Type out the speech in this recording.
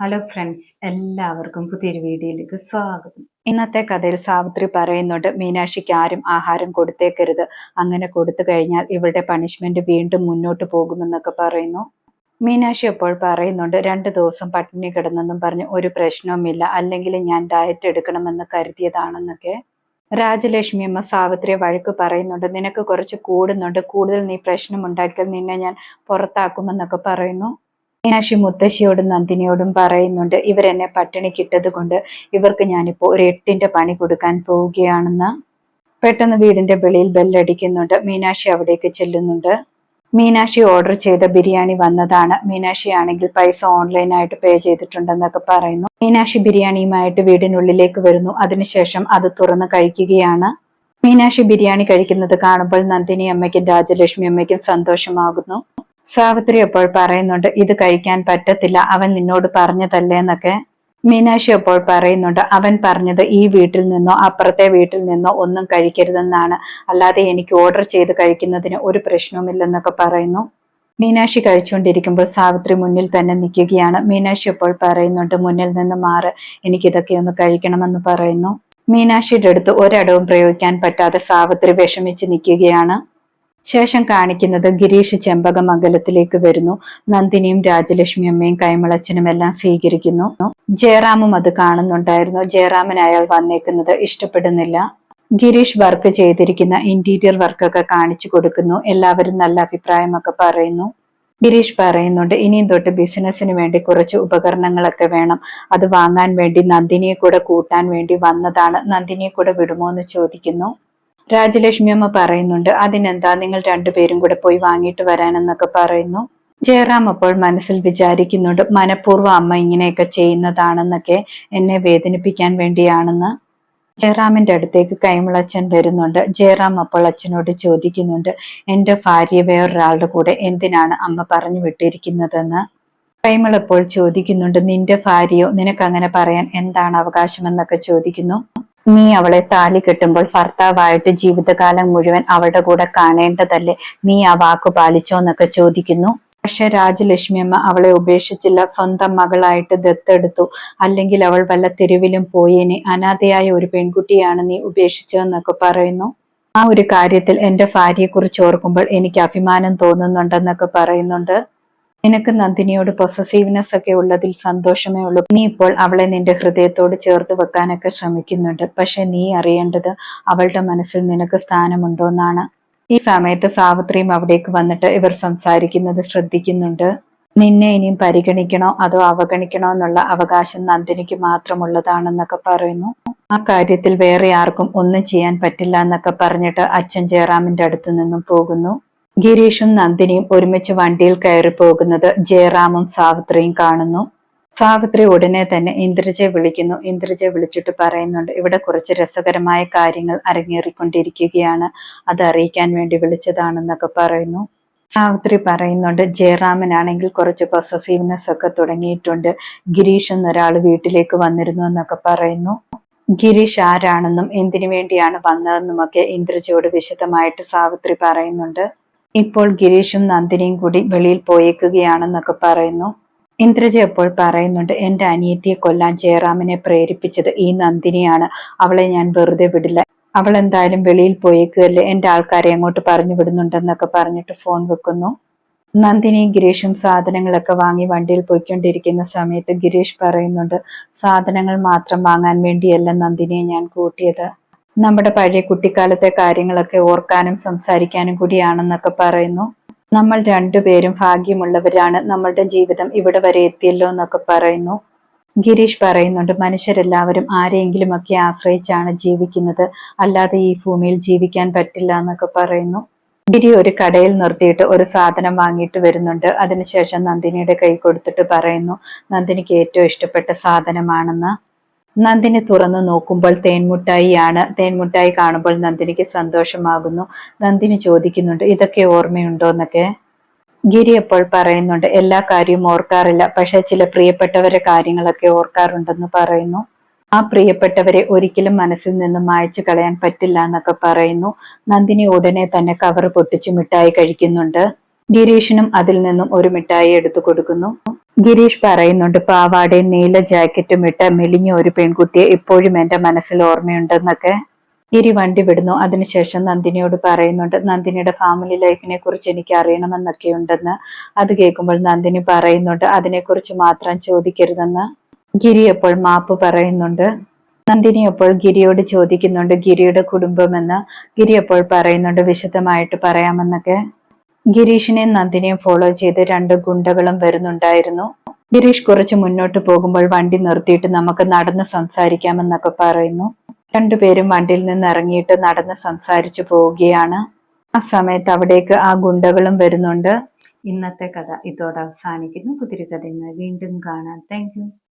Hello friends എല്ലാവർക്കും പുതിയൊരു വീഡിയോയിലേക്ക് സ്വാഗതം. ഇന്നത്തെ കഥയിൽ സാവിത്രി പറയുന്നുണ്ട് മീനാക്ഷിക്ക് ആരും ആഹാരം കൊടുത്തേക്കരുത്. അങ്ങനെ കൊടുത്തു കഴിഞ്ഞാൽ ഇവളുടെ പണിഷ്മെന്റ് വീണ്ടും മുന്നോട്ട് പോകുമെന്നൊക്കെ പറയുന്നു. മീനാക്ഷി അപ്പോൾ പറയുന്നുണ്ട് രണ്ട് ദിവസം പട്ടിണി കിടന്നെന്നും പറഞ്ഞ് ഒരു പ്രശ്നവുമില്ല. അല്ലെങ്കിൽ ഞാൻ ഡയറ്റ് എടുക്കണമെന്ന് കരുതിയതാണെന്നൊക്കെ. രാജലക്ഷ്മി അമ്മ സാവിത്രിയെ വഴക്ക് പറയുന്നുണ്ട് നിനക്ക് കുറച്ച് കൂടുന്നുണ്ട്. കൂടുതൽ നീ പ്രശ്നമുണ്ടാക്കിയാൽ നിന്നെ ഞാൻ പുറത്താക്കുമെന്നൊക്കെ പറയുന്നു. മീനാക്ഷി മുത്തശ്ശിയോടും നന്ദിനിയോടും പറയുന്നുണ്ട് ഇവരെന്നെ പട്ടിണിക്കിട്ടത് കൊണ്ട് ഇവർക്ക് ഞാനിപ്പോ ഒരു എട്ടിന്റെ പണി കൊടുക്കാൻ പോവുകയാണെന്ന് പെട്ടെന്ന് വീടിന്റെ വെളിയിൽ ബെല്ലടിക്കുന്നുണ്ട്. മീനാക്ഷി അവിടേക്ക് ചെല്ലുന്നുണ്ട്. മീനാക്ഷി ഓർഡർ ചെയ്ത ബിരിയാണി വന്നതാണ്. മീനാക്ഷി ആണെങ്കിൽ പൈസ ഓൺലൈനായിട്ട് പേ ചെയ്തിട്ടുണ്ടെന്നൊക്കെ പറയുന്നു. മീനാക്ഷി ബിരിയാണിയുമായിട്ട് വീടിനുള്ളിലേക്ക് വരുന്നു. അതിനുശേഷം അത് തുറന്ന് കഴിക്കുകയാണ്. മീനാക്ഷി ബിരിയാണി കഴിക്കുന്നത് കാണുമ്പോൾ നന്ദിനി അമ്മയ്ക്കും രാജലക്ഷ്മി അമ്മയ്ക്കും സന്തോഷമാകുന്നു. സാവിത്രി അപ്പോൾ പറയുന്നുണ്ട് ഇത് കഴിക്കാൻ പറ്റത്തില്ല അവൻ നിന്നോട് പറഞ്ഞതല്ലേ എന്നൊക്കെ മീനാക്ഷി അപ്പോൾ പറയുന്നുണ്ട് അവൻ പറഞ്ഞത് ഈ വീട്ടിൽ നിന്നോ അപ്പുറത്തെ വീട്ടിൽ നിന്നോ ഒന്നും കഴിക്കരുതെന്നാണ്. അല്ലാതെ എനിക്ക് ഓർഡർ ചെയ്ത് കഴിക്കുന്നതിന് ഒരു പ്രശ്നവുമില്ലെന്നൊക്കെ പറയുന്നു. മീനാക്ഷി കഴിച്ചുകൊണ്ടിരിക്കുമ്പോൾ സാവിത്രി മുന്നിൽ തന്നെ നിൽക്കുകയാണ്. മീനാക്ഷി അപ്പോൾ പറയുന്നുണ്ട് മുന്നിൽ നിന്ന് മാറ് എനിക്കിതൊക്കെ ഒന്ന് കഴിക്കണമെന്ന് പറയുന്നു. മീനാക്ഷിയുടെ അടുത്ത് ഒരടവും പ്രയോഗിക്കാൻ പറ്റാതെ സാവിത്രി വിഷമിച്ച് നിൽക്കുകയാണ്. ശേഷം കാണിക്കുന്നത് ഗിരീഷ് ചെമ്പകമംഗലത്തിലേക്ക് വരുന്നു. നന്ദിനിയും രാജലക്ഷ്മി അമ്മയും കൈമളച്ചനും എല്ലാം സ്വീകരിക്കുന്നു. ജയറാമും അത് കാണുന്നുണ്ടായിരുന്നു. ജയറാമൻ അയാൾ വന്നേക്കുന്നത് ഇഷ്ടപ്പെടുന്നില്ല. ഗിരീഷ് വർക്ക് ചെയ്തിരിക്കുന്ന ഇന്റീരിയർ വർക്കൊക്കെ കാണിച്ചു കൊടുക്കുന്നു. എല്ലാവരും നല്ല അഭിപ്രായമൊക്കെ പറയുന്നു. ഗിരീഷ് പറയുന്നുണ്ട് ഇനിയും തൊട്ട് ബിസിനസ്സിന് വേണ്ടി കുറച്ച് ഉപകരണങ്ങളൊക്കെ വേണം. അത് വാങ്ങാൻ വേണ്ടി നന്ദിനിയെ കൂടെ കൂട്ടാൻ വേണ്ടി വന്നതാണ്. നന്ദിനിയെ കൂടെ വിടുമോ എന്ന് ചോദിക്കുന്നു. രാജലക്ഷ്മി അമ്മ പറയുന്നുണ്ട് അതിനെന്താ നിങ്ങൾ രണ്ടുപേരും കൂടെ പോയി വാങ്ങിയിട്ട് വരാനെന്നൊക്കെ പറയുന്നു? ജയറാം അപ്പോൾ മനസ്സിൽ വിചാരിക്കുന്നുണ്ട് മനഃപൂർവം അമ്മ ഇങ്ങനെയൊക്കെ ചെയ്യുന്നതാണെന്നൊക്കെ എന്നെ വേദനിപ്പിക്കാൻ വേണ്ടിയാണെന്ന്. ജയറാമിന്റെ അടുത്തേക്ക് കൈമുളച്ചൻ വരുന്നുണ്ട് ജയറാം അപ്പോൾ അച്ഛനോട് ചോദിക്കുന്നുണ്ട് എന്റെ ഭാര്യ വേറൊരാളുടെ കൂടെ എന്തിനാണ് അമ്മ പറഞ്ഞു വിട്ടിരിക്കുന്നതെന്ന്? കൈമൾ അപ്പോൾ ചോദിക്കുന്നുണ്ട് നിന്റെ ഭാര്യയോ? നിനക്ക് അങ്ങനെ പറയാൻ എന്താണ് അവകാശമെന്നൊക്കെ ചോദിക്കുന്നു. നീ അവളെ താലി കെട്ടുമ്പോൾ ഭർത്താവായിട്ട് ജീവിതകാലം മുഴുവൻ അവളുടെ കൂടെ കാണേണ്ടതല്ലേ? നീ ആ വാക്ക് പാലിച്ചോ എന്നൊക്കെ ചോദിക്കുന്നു. പക്ഷെ രാജലക്ഷ്മി അമ്മ അവളെ ഉപേക്ഷിച്ചില്ല. സ്വന്തം മകളായിട്ട് ദത്തെടുത്തു. അല്ലെങ്കിൽ അവൾ വല്ല തെരുവിലും പോയേനെ. അനാഥയായ ഒരു പെൺകുട്ടിയാണ് നീ ഉപേക്ഷിച്ചതെന്നൊക്കെ പറയുന്നു. ആ ഒരു കാര്യത്തിൽ എന്റെ ഭാര്യയെക്കുറിച്ച് ഓർക്കുമ്പോൾ എനിക്ക് അഭിമാനം തോന്നുന്നുണ്ടെന്നൊക്കെ പറയുന്നുണ്ട്. നിനക്ക് നന്ദിനിയോട് പൊസസീവ്നെസ് ഒക്കെ ഉള്ളതിൽ സന്തോഷമേ ഉള്ളൂ. നീ ഇപ്പോൾ അവളെ നിന്റെ ഹൃദയത്തോട് ചേർത്ത് വെക്കാനൊക്കെ ശ്രമിക്കുന്നുണ്ട്. പക്ഷെ നീ അറിയേണ്ടത് അവളുടെ മനസ്സിൽ നിനക്ക് സ്ഥാനമുണ്ടോന്നാണ്. ഈ സമയത്ത് സാവിത്രിയും അവിടേക്ക് വന്നിട്ട് ഇവർ സംസാരിക്കുന്നത് ശ്രദ്ധിക്കുന്നുണ്ട്. നിന്നെ ഇനിയും പരിഗണിക്കണോ അതോ അവഗണിക്കണോ എന്നുള്ള അവകാശം നന്ദിനിക്ക് മാത്രമുള്ളതാണെന്നൊക്കെ പറയുന്നു. ആ കാര്യത്തിൽ വേറെ ആർക്കും ഒന്നും ചെയ്യാൻ പറ്റില്ല എന്നൊക്കെ പറഞ്ഞിട്ട് അച്ഛൻ ജയറാമിന്റെ അടുത്ത് നിന്നും പോകുന്നു. ഗിരീഷും നന്ദിനിയും ഒരുമിച്ച് വണ്ടിയിൽ കയറി പോകുന്നത് ജയറാമും സാവിത്രിയും കാണുന്നു. സാവിത്രി ഉടനെ തന്നെ ഇന്ദ്രജയെ വിളിക്കുന്നു. ഇന്ദ്രജയെ വിളിച്ചിട്ട് പറയുന്നുണ്ട് ഇവിടെ കുറച്ച് രസകരമായ കാര്യങ്ങൾ അരങ്ങേറിക്കൊണ്ടിരിക്കുകയാണ്. അത് അറിയിക്കാൻ വേണ്ടി വിളിച്ചതാണെന്നൊക്കെ പറയുന്നു. സാവിത്രി പറയുന്നുണ്ട് ജയറാമനാണെങ്കിൽ കുറച്ച് പൊസസീവ്നെസ് ഒക്കെ തുടങ്ങിയിട്ടുണ്ട്. ഗിരീഷ് എന്നൊരാൾ വീട്ടിലേക്ക് വന്നിരുന്നു എന്നൊക്കെ പറയുന്നു. ഗിരീഷ് ആരാണെന്നും എന്തിനു വേണ്ടിയാണ് വന്നതെന്നുമൊക്കെ ഇന്ദ്രജയോട് വിശദമായിട്ട് സാവിത്രി പറയുന്നുണ്ട്. ഇപ്പോൾ ഗിരീഷും നന്ദിനിയും കൂടി വെളിയിൽ പോയേക്കുകയാണെന്നൊക്കെ പറയുന്നു. ഇന്ദ്രജ അപ്പോൾ പറയുന്നുണ്ട് എന്റെ അനിയത്തിയെ കൊല്ലാൻ ജയറാമിനെ പ്രേരിപ്പിച്ചത് ഈ നന്ദിനിയാണ്. അവളെ ഞാൻ വെറുതെ വിടില്ല. അവൾ എന്തായാലും വെളിയിൽ പോയേക്കുകയല്ലേ? എന്റെ ആൾക്കാരെ അങ്ങോട്ട് പറഞ്ഞു വിടുന്നുണ്ടെന്നൊക്കെ പറഞ്ഞിട്ട് ഫോൺ വെക്കുന്നു. നന്ദിനിയും ഗിരീഷും സാധനങ്ങളൊക്കെ വാങ്ങി വണ്ടിയിൽ പോയിക്കൊണ്ടിരിക്കുന്ന സമയത്ത് ഗിരീഷ് പറയുന്നുണ്ട് സാധനങ്ങൾ മാത്രം വാങ്ങാൻ വേണ്ടിയല്ല നന്ദിനിയെ ഞാൻ കൂട്ടിയത്. നമ്മുടെ പഴയ കുട്ടിക്കാലത്തെ കാര്യങ്ങളൊക്കെ ഓർക്കാനും സംസാരിക്കാനും കൂടിയാണെന്നൊക്കെ പറയുന്നു. നമ്മൾ രണ്ടുപേരും ഭാഗ്യമുള്ളവരാണ്. നമ്മളുടെ ജീവിതം ഇവിടെ വരെ എത്തിയല്ലോ എന്നൊക്കെ പറയുന്നു. ഗിരീഷ് പറയുന്നുണ്ട് മനുഷ്യരെല്ലാവരും ആരെങ്കിലും ഒക്കെ ആശ്രയിച്ചാണ് ജീവിക്കുന്നത്. അല്ലാതെ ഈ ഭൂമിയിൽ ജീവിക്കാൻ പറ്റില്ല എന്നൊക്കെ പറയുന്നു. ഗിരി ഒരു കടയിൽ നിർത്തിയിട്ട് ഒരു സാധനം വാങ്ങിയിട്ട് വരുന്നുണ്ട്. അതിനുശേഷം നന്ദിനിയുടെ കൈ കൊടുത്തിട്ട് പറയുന്നു നന്ദിനിക്ക് ഏറ്റവും ഇഷ്ടപ്പെട്ട സാധനമാണെന്ന്. നന്ദിനി തുറന്നു നോക്കുമ്പോൾ തേൻമുട്ടായിയാണ്. തേൻമുട്ടായി കാണുമ്പോൾ നന്ദിനിക്ക് സന്തോഷമാകുന്നു. നന്ദിനി ചോദിക്കുന്നുണ്ട് ഇതൊക്കെ ഓർമ്മയുണ്ടോ എന്നൊക്കെ ഗിരി അപ്പോൾ പറയുന്നുണ്ട് എല്ലാ കാര്യവും ഓർക്കാറില്ല. പക്ഷെ ചില പ്രിയപ്പെട്ടവരെ കാര്യങ്ങളൊക്കെ ഓർക്കാറുണ്ടെന്ന് പറയുന്നു. ആ പ്രിയപ്പെട്ടവരെ ഒരിക്കലും മനസ്സിൽ നിന്നും മായച്ചു കളയാൻ പറ്റില്ല എന്നൊക്കെ പറയുന്നു. നന്ദിനി ഉടനെ തന്നെ കവർ പൊട്ടിച്ച് മിഠായി കഴിക്കുന്നുണ്ട്. ഗിരീഷിനും അതിൽ നിന്നും ഒരു മിഠായി എടുത്തു കൊടുക്കുന്നു. ഗിരീഷ് പറയുന്നുണ്ട് പാവാടയും നീല ജാക്കറ്റും ഇട്ട മെലിഞ്ഞ ഒരു പെൺകുട്ടിയെ ഇപ്പോഴും എന്റെ മനസ്സിൽ ഓർമ്മയുണ്ടെന്നൊക്കെ. ഗിരി വണ്ടി വിടുന്നു. അതിനുശേഷം നന്ദിനിയോട് പറയുന്നുണ്ട് നന്ദിനിയുടെ ഫാമിലി ലൈഫിനെ കുറിച്ച് എനിക്ക് അറിയണമെന്നൊക്കെ ഉണ്ടെന്ന് അത് കേൾക്കുമ്പോൾ നന്ദിനി പറയുന്നുണ്ട് അതിനെക്കുറിച്ച് മാത്രം ചോദിക്കരുതെന്ന്. ഗിരി എപ്പോൾ മാപ്പ് പറയുന്നുണ്ട്. നന്ദിനി അപ്പോൾ ഗിരിയോട് ചോദിക്കുന്നുണ്ട് ഗിരിയുടെ കുടുംബമെന്ന്? ഗിരി അപ്പോൾ പറയുന്നുണ്ട് വിശദമായിട്ട് പറയാമെന്നൊക്കെ. ഗിരീഷിനെയും നന്ദിനെയും ഫോളോ ചെയ്ത് രണ്ട് ഗുണ്ടകളും വരുന്നുണ്ടായിരുന്നു. ഗിരീഷ് കുറച്ച് മുന്നോട്ട് പോകുമ്പോൾ വണ്ടി നിർത്തിയിട്ട് നമുക്ക് നടന്ന് സംസാരിക്കാമെന്നൊക്കെ പറയുന്നു. രണ്ടുപേരും വണ്ടിയിൽ നിന്ന് ഇറങ്ങിയിട്ട് നടന്ന് സംസാരിച്ചു പോവുകയാണ്. ആ സമയത്ത് അവിടേക്ക് ആ ഗുണ്ടകളും വരുന്നുണ്ട്. ഇന്നത്തെ കഥ ഇതോടെ അവസാനിക്കുന്നു. കുതിരി കഥ വീണ്ടും കാണാം. താങ്ക്